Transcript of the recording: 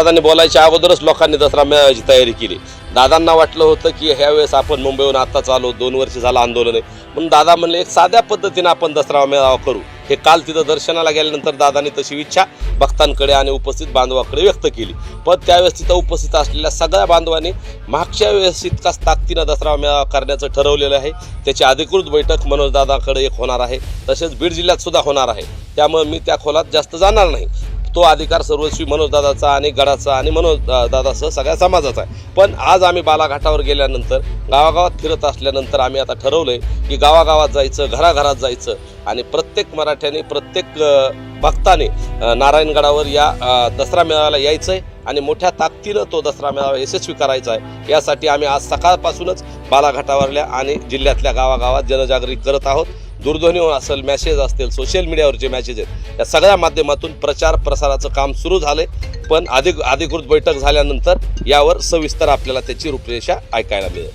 दादांनी बोलायच्या अगोदरच लोकांनी दसरा मेळाव्याची तयारी केली. दादांना वाटलं होतं की ह्यावेळेस आपण मुंबईहून आत्ताच आलो दोन वर्ष झालं आंदोलन आहे. म्हणून दादा म्हणले एक साध्या पद्धतीने आपण दसरा मेळावा करू. हे काल तिथं दर्शनाला गेल्यानंतर दादांनी तशी इच्छा भक्तांकडे आणि उपस्थित बांधवाकडे व्यक्त केली. पण त्यावेळेस तिथं उपस्थित असलेल्या सगळ्या बांधवांनी मागच्या वेळेस इतकाच ताकदीनं दसरा मेळावा करण्याचं ठरवलेलं आहे. त्याची अधिकृत बैठक मनोजदादाकडे एक होणार आहे. तसेच बीड जिल्ह्यात सुद्धा होणार आहे. त्यामुळे मी त्या खोलात जास्त जाणार नाही. तो अधिकार सर्वस्वी मनोजदादाचा आणि गडाचा आणि मनोज सगळ्या समाजाचा आहे. पण आज आम्ही बालाघाटावर गेल्यानंतर गावागावात फिरत असल्यानंतर आम्ही आता ठरवलं आहे की गावागावात जायचं घराघरात जायचं आणि प्रत्येक मराठ्याने प्रत्येक भक्ताने नारायणगडावर या दसरा मेळाव्याला यायचं आहे आणि मोठ्या ताकदीनं तो दसरा मेळावा यशस्वी करायचा आहे. यासाठी आम्ही आज सकाळपासूनच बालाघाटावरल्या आणि जिल्ह्यातल्या गावागावात जनजागृती करत आहोत. दूरध्वनीवर असेल मॅसेज असतील सोशल मीडियावरचे मॅसेज आहेत या सगळ्या माध्यमातून प्रचार प्रसाराचं काम सुरू झालंय. पण अधिक अधिकृत बैठक झाल्यानंतर यावर सविस्तर आपल्याला त्याची रूपरेषा ऐकायला मिळेल.